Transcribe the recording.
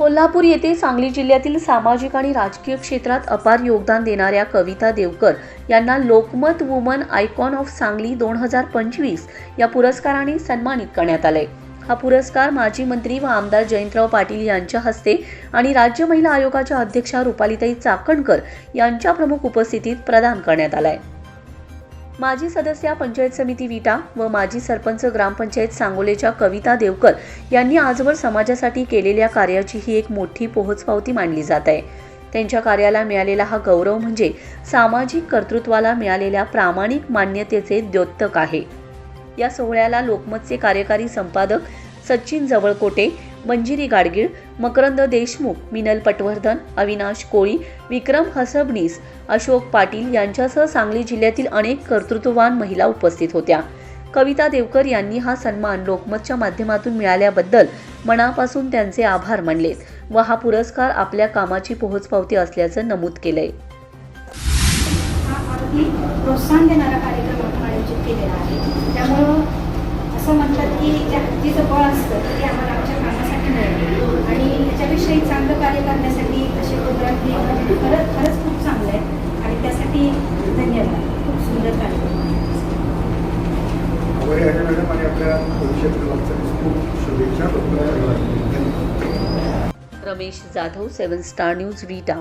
कोल्हापूर येथे सांगली जिल्ह्यातील सामाजिक आणि राजकीय क्षेत्रात अपार योगदान देणाऱ्या कविता देवकर यांना Lokmat woman icon of Sangli दोन हजार पंचवीस या पुरस्काराने सन्मानित करण्यात आलंय हा पुरस्कार माजी मंत्री व आमदार जयंतराव पाटील यांच्या हस्ते आणि राज्य महिला आयोगाच्या अध्यक्षा रुपालीताई चाकणकर यांच्या प्रमुख उपस्थितीत प्रदान करण्यात आला आहे माजी सदस्या पंचायत समिती विटा व माजी सरपंच ग्रामपंचायत सांगोलेच्या कविता देवकर यांनी आजवर समाजासाठी केलेल्या कार्याची ही एक मोठी पोहोचपावती मानली जात आहे. त्यांच्या कार्याला मिळालेला हा गौरव म्हणजे सामाजिक कर्तृत्वाला मिळालेल्या प्रामाणिक मान्यतेचे द्योतक आहे. या सोहळ्याला लोकमतचे कार्यकारी संपादक सचिन जवळकोटे मंजिरी गाडगीळ मकरंद देशमुख मिनल पटवर्धन अविनाश कोळी विक्रम हसबनीस अशोक पाटील यांच्यासह सांगली जिल्ह्यातील अनेक कर्तृत्ववान महिला उपस्थित होत्या. कविता देवकर यांनी हा सन्मान लोकमतच्या माध्यमातून मिळाल्याबद्दल मनापासून त्यांचे आभार मानले व हा पुरस्कार आपल्या कामाची पोहोचपावती असल्याचं नमूद केलंय. प्रोत्साहन देणारा कार्यक्रम आपण आयोजित केलेला आहे. त्यामुळं असं म्हणतात की जे हत्तीचं बळ असतं ते आम्हाला आणि याच्याविषयी चांगलं कार्य करण्यासाठी असे प्रोग्राम हे खरंच खरंच खूप चांगलं आहे. आणि त्यासाठी धन्यवाद. खूप सुंदर कार्यक्रम मॅडम आणि आपल्या भविष्यातील शुभेच्छा. Ramesh Jadhav seven star news Vita